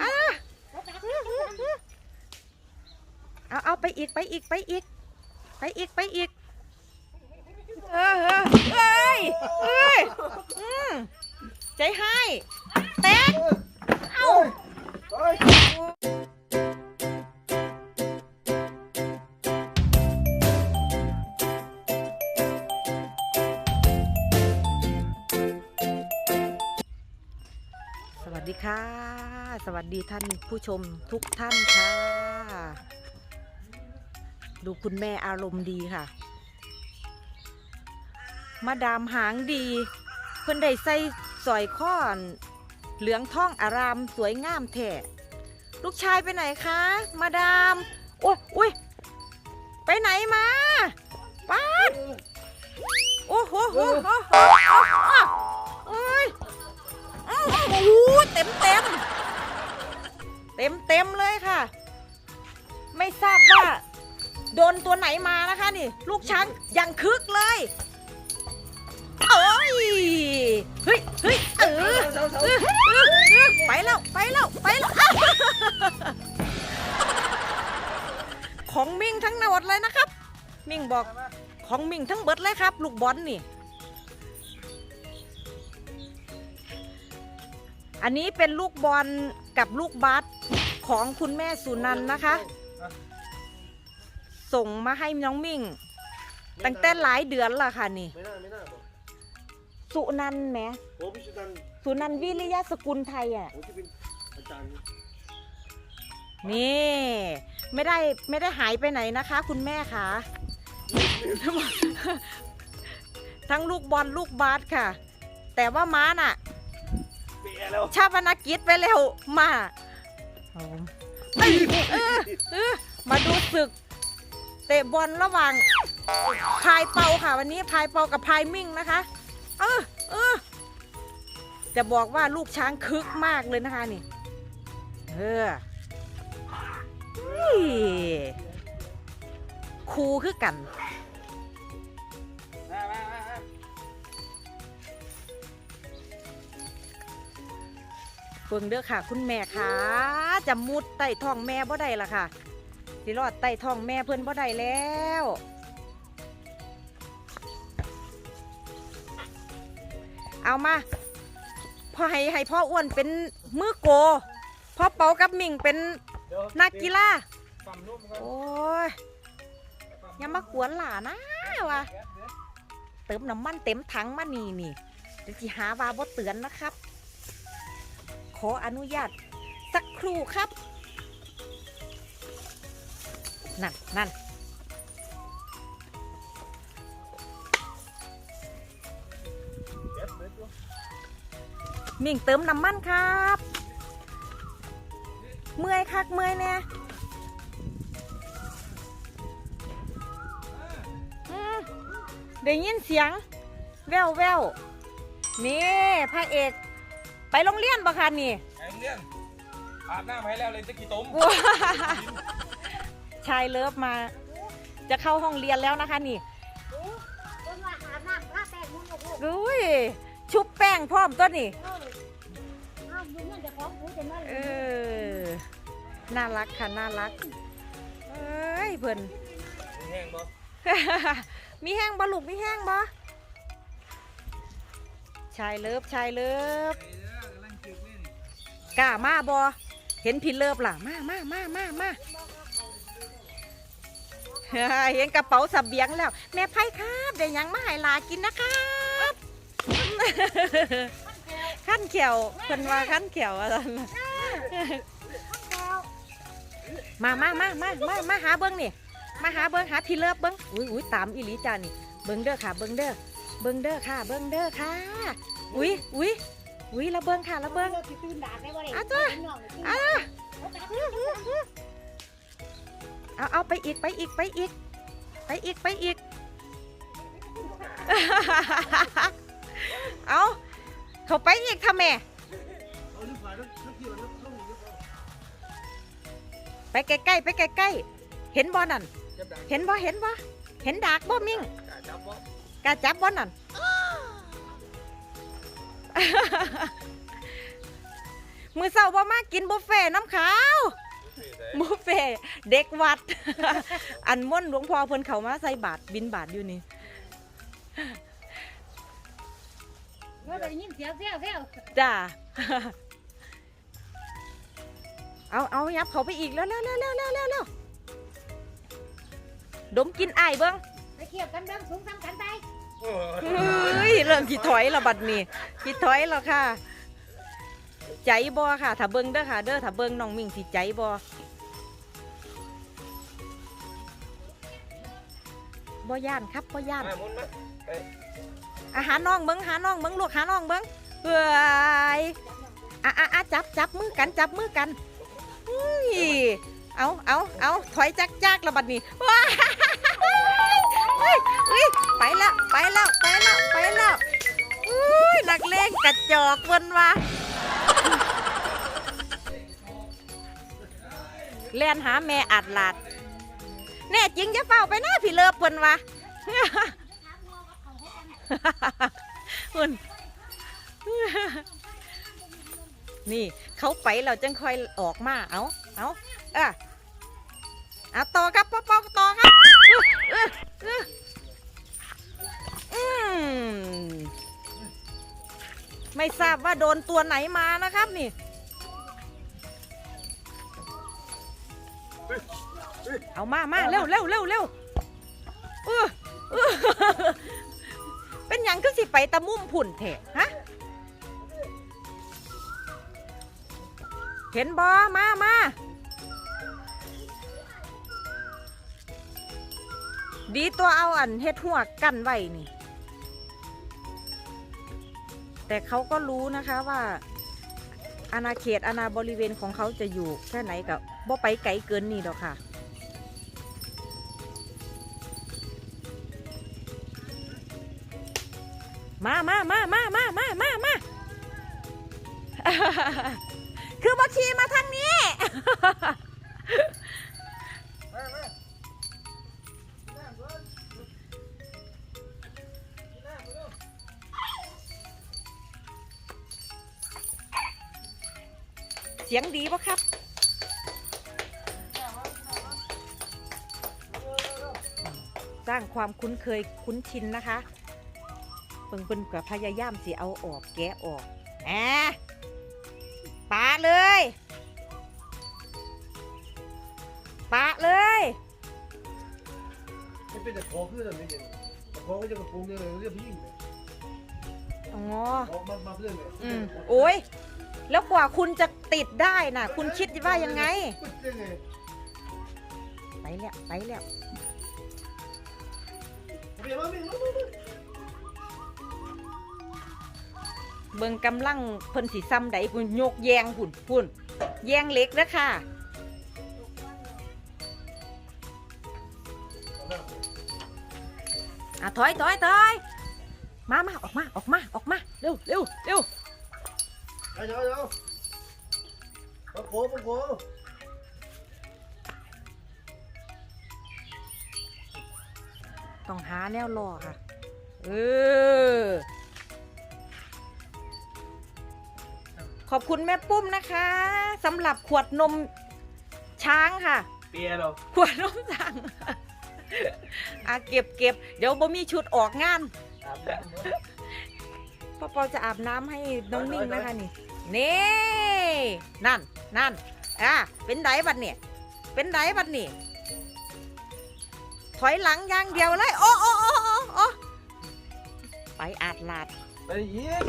อะเอาเอาไปอีกไปอีกไปอีก ไปอีกไปอีก เออเออเอ้ยเอ้ยอืมใจให้แตกเอ้าสวัสดีค่ะ สวัสดีท่านผู้ชมทุกท่านค่ะ ดูคุณแม่อารมณ์ดีค่ะ มาดามหางดี เพิ่อนได้ใส่สอยข้อนเหลืองท่องอารามสวยงามแท้ลูกชายไปไหนคะ มาดามโอ้ยอุ้ยไปไหนมาป้าดโอ้โหโอ้โหโอ้โหโอ้ยโอ้โหเต็มเต็ม เต็มเต็มเลยค่ะ ไม่ทราบว่า โดนตัวไหนมานะคะนี่ ลูกช้างยังคึกเลยเอ้ยเฮ้ยเฮ้ยเออเออเออไปแล้วไปแล้วไปแล้วของมิ่งทั้งหมดเลยนะครับ มิ่งบอกของมิ่งทั้งเบิดเลยครับ ลูกบอลนี่ อันนี้เป็นลูกบอลกับลูกบาส ของคุณแม่สุนันท์นะคะ ส่งมาให้น้องมิ่ง ตั้งแต่หลายเดือนและค่ะนี่ ไม่น่าไม่น่าบอกสุนันท์แหมโอ้พี่ชุดันสุนันท์วิริยะสกุลไทยอะผมจะเป็นอาจารย์นี่ ไม่ได้ไม่ได้หายไปไหนนะคะ คุณแม่คะทั้งลูกบอลลูกบาสค่ะ แต่ว่าม้าน่ะ เปียแล้ว ชาปนกิจไปเร็วมา เอ้ยเออเออมาดูศึก เตะบอลระหว่างพายเปาค่ะวันนี้พายเปากับพายมิ่งนะคะ เออเออจะบอกว่าลูกช้างคึกมากเลยนะคะนี่ เออนี่คูคือกัน เบิ่งเด้อค่ะ คุณแม่ค่ะจะมุดใต้ท้องแม่บ่ได้ละค่ะสิรอดใต้ท้องแม่เพิ่นบ่ได้แล้วเอามาพอให้ให้พ่ออ้วนเป็นมือโกพ่อเปากับมิ่งเป็นนักกีฬาโอ้ยย่ามากวนหลานะวะเติมน้ำมันเต็มถังมานี่นี่เดี๋ยวสิหาว่าบ่เตือนนะครับ ขออนุญาตสักครู่ครับ นั่นนั่นมิ่งเติมน้ำมันครับ เมื่อยคักเมื่อยเนี่ยได้ยินเสียง แววแววนี่พระเอก ไปโรงเรียนปะคะนี่ไอ้เรื่องอาบน้ำให้แล้วเลยตะกี้ต้มชายเลิฟมา จะเข้าห้องเรียนแล้วนะคะนี่คนว่าหาน้ำผ้าแป้งมุ้งลูกอุ้ยชุบแป้งพร้อมตัวนี่เอออ้าวมึงเนี่ยจะของกูจะมาเออน่ารักค่ะน่ารักเอ้ยเพิ่นแห้งบ่มีแห้งบ่ลูกมีแห้งบ่ชายเลิฟชายเลิฟ กล้ามาบ่เห็นพี่เลิฟล่ะ มามามามามาเห็นกระเป๋าเสบียงแล้ว แม่ไพ่ครับได้หยังมาให้ลากินนะครับขั้นเขียวเพิ่นว่าขั้นเขียวอะไรนะมามามามามามาหาเบิ้งนี่ มาหาเบิ้งหาพี่เลิฟเบิ้งอุ้ยอุ้ยตามอีลีจ้านี่ เบิ้งเด้อค่ะ เบิ้งเด้อ เบิ้งเด้อค่ะ เบิ้งเด้อค่ะ อุ้ยอุ้ย อุ้ยละเบิ้งค่ะละเบิ้งตื่นด่าได้บ่ได้อะตัวอะเอาเอาไปอีกไปอีกไปอีก ไปอีกไปอีก เอาเขาไปอีกทำแม่เอาลูกผ่านทั้งที่วันทั้งเข้าหนึ่งไปใกล้ๆไปใกล้ๆเห็นบ่นั่นจับดังเห็นบ่เห็นบ่เห็นดากบ่มิ่งกาจับบ่กาจับบ่นั่น มือเศร้าบ่มากินบุฟเฟ่ต์น้ำขาวบุฟเฟ่ต์เด็กวัด อันม่วนหลวงพ่อเพิ่นเขามาใส่บาทบินบาทอยู่นี่ว่าได้ยินเสียงเสี้ยวเสี้ยวจ้าเอาเอายับเขาไปอีกแล้วแล้วแล้วแล้วแล้วแล้วดมกินอ้ายเบิ้งไปเขี่ยวกันเดิมสูงซ้ำกันไปเฮ้ยเริ่มจิถอยและบัดนี้จิถอยแล้วค่ะ ใจบ่ค่ะถ้าเบิ้งเด้อค่ะ เด้อถ้าเบิ้งน้องมิ่งสิใจบ่บ่ย่านครับบ่ย่านอาหารน้องเบิ้งหาน้องเบิ้งลูกหาน้องเบิ้งเฮ้ยอะอะจับจับมือกันจับมือกันอุ้ยเอาเอาเอาถอยจักจักแล้วบัดนี้ว้าไปแล้วไปแล้วไปแล้วไปแล้ว ยนักเลงกระจอกเพิ่นว่าเลียนหาแม่อัดลาดแน่จริงจะเฝ้าไปหนะพี่เลิฟเพิ่นว่าคุณนี่เขาไปเราจังค่อยออกมาเอาเอาเอะเอาต่อครับป๊อปอต่อครับ ไม่ทราบว่าโดนตัวไหนมานะครับนี่เอามามาเร็วเร็วเร็วเร็วอื้ออื้อเป็นหยังคือสิไปตะมุ่มผุ่นแถะฮะเห็นบอมามาดีตัวเอาอันเฮ็ดหัวกันไว้นี่ แต่เขาก็รู้นะคะว่าอาณาเขตอาณาบริเวณของเขาจะอยู่แค่ไหนกับบ่ไปไกลเกินนี่ดอกค่ะ มามามามามามามามาคือมาขี่มาทางนี้ สียงดีปะครับ สร้างความคุ้นเคยคุ้นชินนะคะเพิ่งเป็นกับพยายามสิเอาออกแกะออกแหมปาเลยปาเลยมันเป็นแต่คอเพื่อนไม่เห็นคอก็จะกระโปรงเนี่ยเลยเรียกพี่ยิ่งเลยอ๋อออกมามาเพื่อนเลยอืมโอ้ย แล้วกว่าคุณจะติดได้น่ะ คุณคิดว่ายังไง ไปแล้วไปแล้วเบิ่งกำลังเพิ่นสีซ้ำใดคุณโยกแยงหุ่นพุ่นแยงเล็กนะค่ะอะถอยถอยถอยมามาออกมาออกมาออกมาเร็วเร็วเร็ว เอาเดี๋ยวเดี๋ยวมาโผล่มาโผล่ต้องหาแนวรอค่ะ เออ ขอบคุณแม่ปุ้มนะคะสำหรับขวดนมช้างค่ะ เปียเราขวดนมช้างอะเก็บเก็บเดี๋ยวบ่มีชุดออกงานพ่อปอจะอาบน้ำให้น้องมิ่งนะคะนี่ นี่นั่นนั่นอะเป็นไดบัดเนี่ยเป็นไดบัดนี่ถอยหลังอย่างเดียวเลยโอ้โอ้โอ้โอ้โอ้ไปอาดลาดไปยิง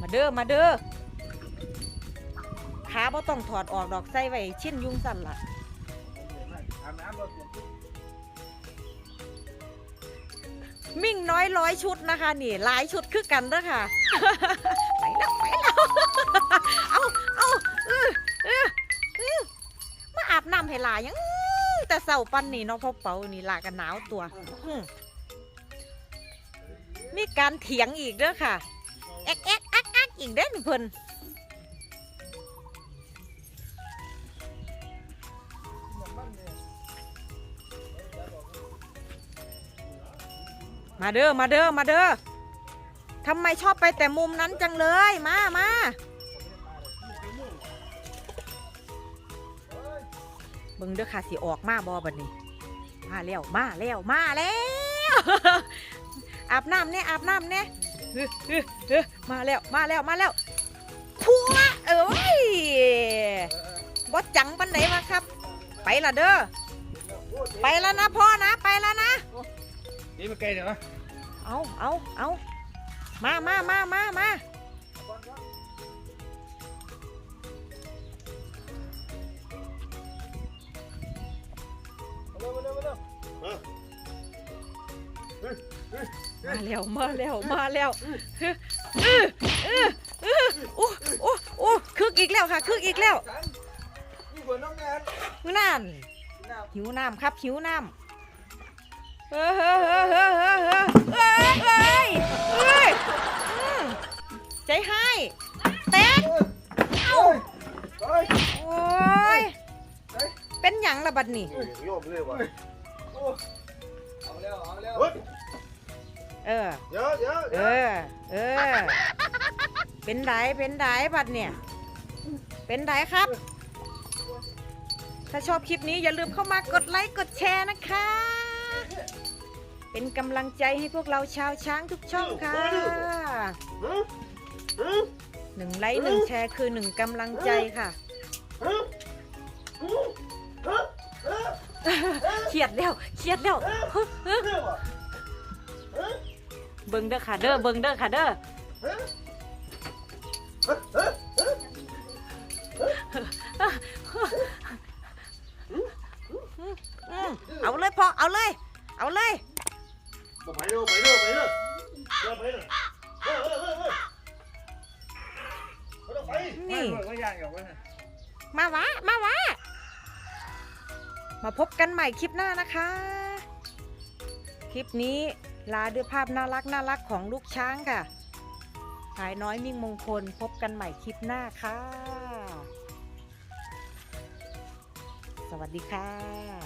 มาเด้อมาเด้อขาบ่ต้องถอดออกดอกใส่ไว้ชิ้นยุงสั่นล่ะอาบน้ำรถ มิ่งน้อยร้อยชุดนะคะ นี่หลายชุดคือกันเด้อค่ะ ไปแล้วไปแล้ว เอาเอาเออเออเออมาอาบน้ำให้หลายยัง แต่เสาปันนี่เนาะพ่อเป๋านี่ลากันหนาวตัวอืมมีการเถียงอีกเด้อค่ะ แอ๊กแอ๊กอักอักอีกเด้อนี่เพิ่น มาเด้อมาเด้อมาเด้อทำไมชอบไปแต่มุมนั้นจังเลยมามาเบิ่งเด้อค่ะสิออกมาบอบัดนี้ มาแล้วมาแล้วมาแล้วอาบน้ำเนี่ยอาบน้ำเนี่ยเฮ้ยมาแล้วมาแล้วมาแล้วพัวเอ้ยบอจังปันไหนวะครับ ไปละเด้อไปแล้วนะพ่อนะไปแล้วนะนี่มันไกลเดี๋ยวนะ เอาเอาเอามามามามามามาเร็วมาเร็วมาเร็วมามาแล้วมาแล้วมาแล้วเฮ้ยเออเออเออโอ้โอ้โอ้คึกอีกแล้วค่ะคึกอีกแล้วนี่กว่าน้องงานนั่นหิวน้ำครับหิวน้ำ เฮ้ยเฮ้ยเฮ้ยเฮ้ยใจให้เต้นเอ้าโอ้ยเป็นยังละบัดนี่โยมเลยวะเออเออเอะเยอะเออเออเป็นไดเป็นไดบัดเนี่ย เป็นไดครับ ถ้าชอบคลิปนี้อย่าลืมเข้ามากดไลค์กดแชร์นะคะ เป็นกำลังใจให้พวกเราชาวช้างทุกช่องค่ะฮะฮะหนึ่งไลค์หนึ่งแชร์คือหนึ่งกำลังใจค่ะฮะฮะฮะเครียดแล้วเครียดแล้วเรื่องว่ะฮะเบิ่งเด้อค่ะเด้อเบิ่งเด้อค่ะเด้อฮะฮะฮะฮะอืมเอาเลยพอเอาเลย เอาเลย ไปเร็วไปเร็วไปเร็วเร็วไปเร็วเฮ้ยเฮ้ยเฮ้ยเฮ้ยไม่ต้องไปนี่ก็ย่างอยู่วะมาวะ มาวะ มาพบกันใหม่คลิปหน้านะคะ คลิปนี้ลาด้วยภาพน่ารักน่ารักของลูกช้างค่ะหายน้อยมิ่งมงคลพบกันใหม่คลิปหน้าค่ะ สวัสดีค่ะ